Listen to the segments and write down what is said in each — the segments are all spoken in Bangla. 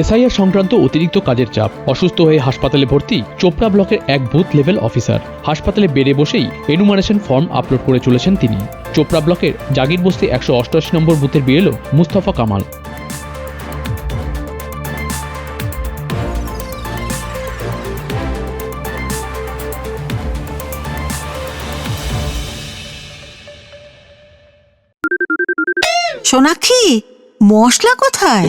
এসআইআর সংক্রান্ত অতিরিক্ত কাজের চাপ, অসুস্থ হয়ে হাসপাতালে ভর্তি, চোপড়া ব্লকের এক বুথ লেভেল অফিসার। হাসপাতালে বেডে বসেই এনুমারেশন ফর্ম আপলোড করে চলেছেন তিনি। চোপড়া ব্লকের জাগির বস্তি একশো অষ্টআশি নম্বর বুথের বিএলও মুস্তফা কামাল। সোনাক্ষী, মশলা কোথায়?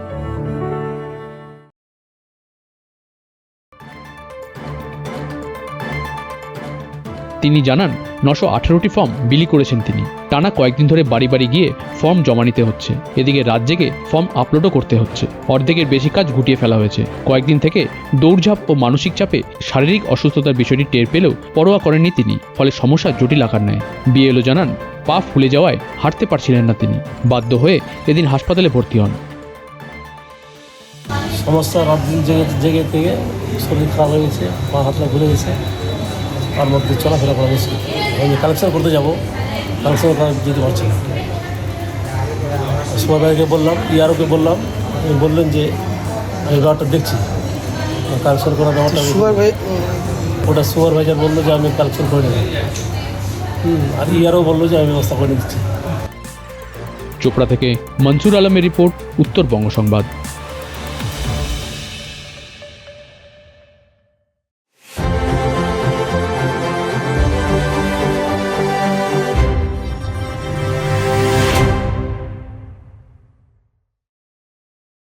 তিনি জানান, নশো আঠারোটি ফর্ম বিলি করেছেন তিনি। টানা কয়েকদিন ধরে বাড়ি বাড়ি গিয়ে ফর্ম জমা নিতে হচ্ছে। এদিকে জেগে ফর্ম আপলোডও করতে হচ্ছে। অর্ধেকের বেশি কাজ গুটিয়ে ফেলা হয়েছে। কয়েকদিন থেকে দৌড়ঝাঁপ ও মানসিক চাপে শারীরিক অসুস্থতার বিষয়টি টের পেলেও পরোয়া করেননি তিনি, ফলে সমস্যা জটিল আকার নেয়। বিএলও জানান, পা ফুলে যাওয়ায় হাঁটতে পারছিলেন না তিনি। বাধ্য হয়ে এদিন হাসপাতালে ভর্তি হন। সমস্যা রাত জেগে জেগে থেকে শরীর খারাপ হয়ে গেছে পা হাতলা ঘুরে গেছে। তার মধ্যে চলাফেরা করা মুশকিল আমি কালেকশন করতে যাব কালেকশন করা যেতে পারছি না। সুপারভাইজারকে বললাম ইয়ারোকে বললাম উনি বললেন যে আমি ব্যাপারটা দেখছি। কালেকশন করার ব্যাপারটা আমি- ওটা সুপারভাইজার বলল যে আমি কালেকশন করে নেব। হুম, আর ইয়ারও বলল যে আমি ব্যবস্থা করে দিচ্ছি চোপড়া থেকে মনসুর আলমের রিপোর্ট উত্তরবঙ্গ সংবাদ।